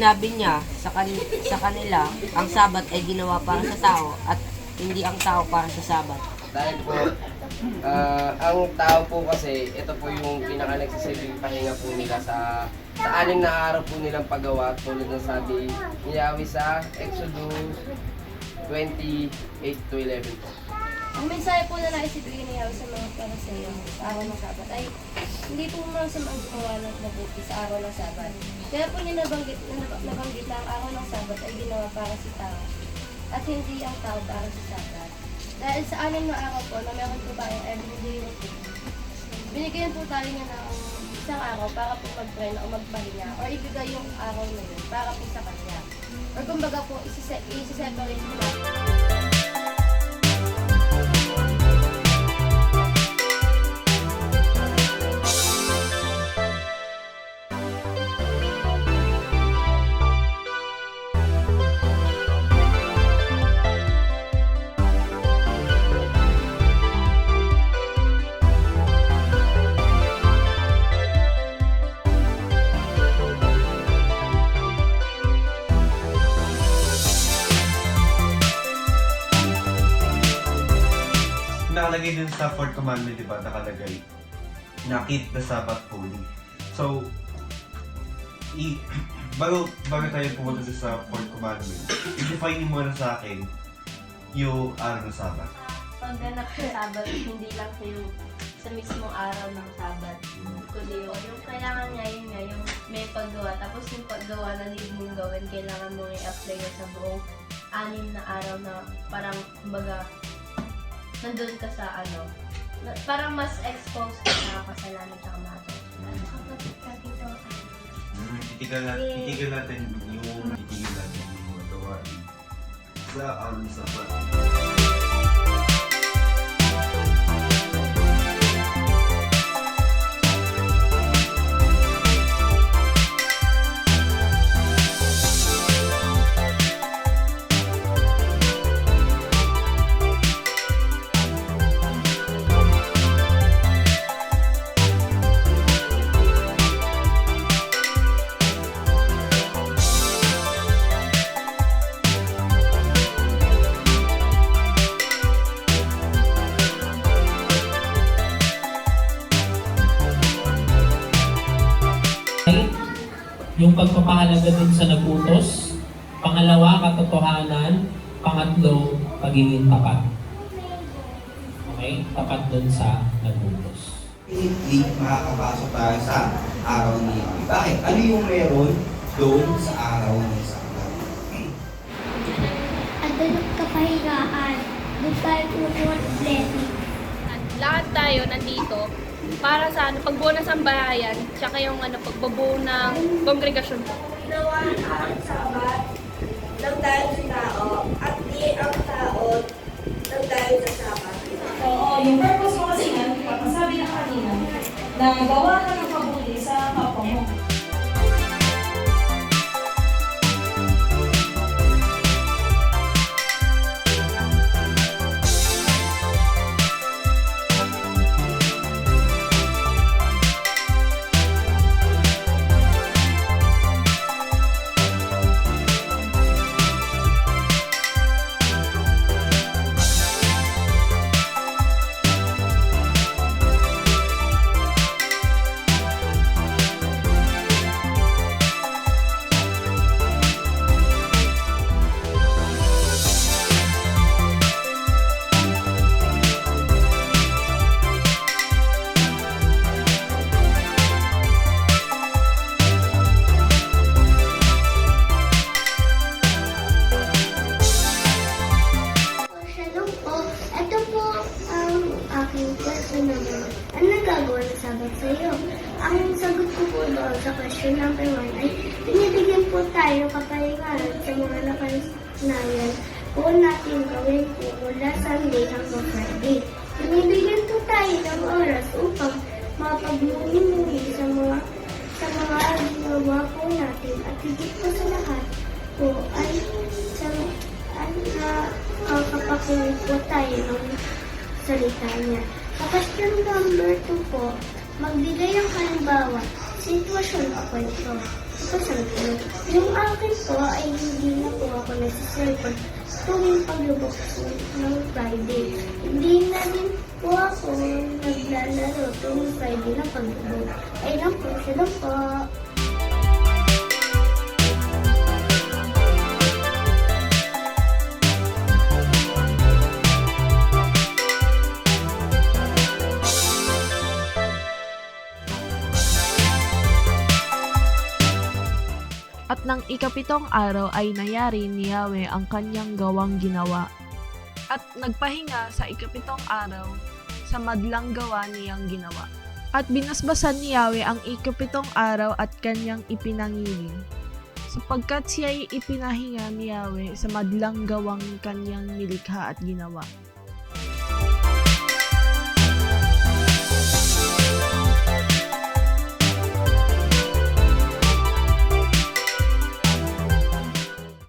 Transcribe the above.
sinabi niya sa, kan- sa kanila, ang sabat ay ginawa para sa tao at hindi ang tao para sa sabat. Dahil po, ah, ang tao po kasi, ito po yung pinaka nagsisilbing pahinga po nila sa sa anim na araw po nilang paggawa tulad ng sabi ni Yahweh sa Exodus 28 to 11 po. Ang mensahe po na nais ibigay ni Yahweh sa mga para sa iyo sa araw ng Sabat ay hindi po masama ang gumawa ng mabuti sa araw ng Sabat. Kaya po niya nabanggit, nab- nabanggit na ang araw ng Sabat ay ginawa para sa tao at hindi ang tao para sa Sabat. Dahil sa anim na araw po na meron po tayong everyday routine, binigyan po tayo niya ng isang araw para po mag-train o magpahinga or ibigay yung araw na yun para po sa kanya. Or kumbaga po, isise- isi-separate po dun sa fourth commandment, di ba, nakalagay na keep the Sabbath holy. So, i bago, bago tayo pumunta sa fourth commandment, i-define mo na sa akin yung araw ng Sabbath. pagganap sa Sabat, hindi lang yung sa mismong araw ng Sabat. Kundi yung, yung kailangan nga yun nga, yung may paggawa. Tapos yung paggawa na need mong gawin, kailangan mong i-apply sa buong anim na araw na parang, kumbaga, nandun ka sa ano, na- parang mas exposed ka sa kasalanan sa kamato. Mm, titigan natin, titigan natin yung titigan natin yung mga gawain sa araw ng Sabbath. Yung pagpapahalaga dun sa nagutos, pangalawa, katotohanan, pangatlo, pagiging tapat. Okay? Tapat dun sa nagutos. Hindi makakapasok tayo sa araw ni Yahweh. Bakit? Ano yung meron doon sa araw ni Sabat? At doon ang kapahingaan. Doon tayo kukuha ng blessing. lahat tayo nandito para sa ano, pagbuo ng sambahayan, tsaka yung ano, pagbabuo ng kongregasyon po. ginawa ang sabat ng dahil sa tao at di ang tao ng dahil sa sabat. Oo, yung purpose mo kasi nga, sabi na kanina, na gawa ka ng mabuti sa kapwa mo. Ang sagot ko po doon sa question number one ay binibigyan po tayo ng kapahingahan sa mga nakasanayan po natin gawin po mula Sunday hanggang Friday. Binibigyan po tayo ng oras upang mapagmuni-muni sa mga sa mga ginawa po natin at higit po sa lahat po ay sa ay na kapakinig po tayo ng salita niya. Sa question number 2 po, magbigay ng halimbawa, sitwasyon o kwento. Niya, yung akin po ay hindi na po ako nasa-cellphone tuwing paglubok ng Friday. Hindi na din po ako naglalaro tuwing Friday na paglubok. Ay lang po, siya lang po. At nang ikapitong araw ay nayari ni Yahweh ang kanyang gawang ginawa. At nagpahinga sa ikapitong araw sa madlang gawa niyang ginawa. At binasbasan ni Yahweh ang ikapitong araw at kanyang ipinangiling. Sapagkat siya'y ipinahinga ni Yahweh sa madlang gawang kanyang nilikha at ginawa.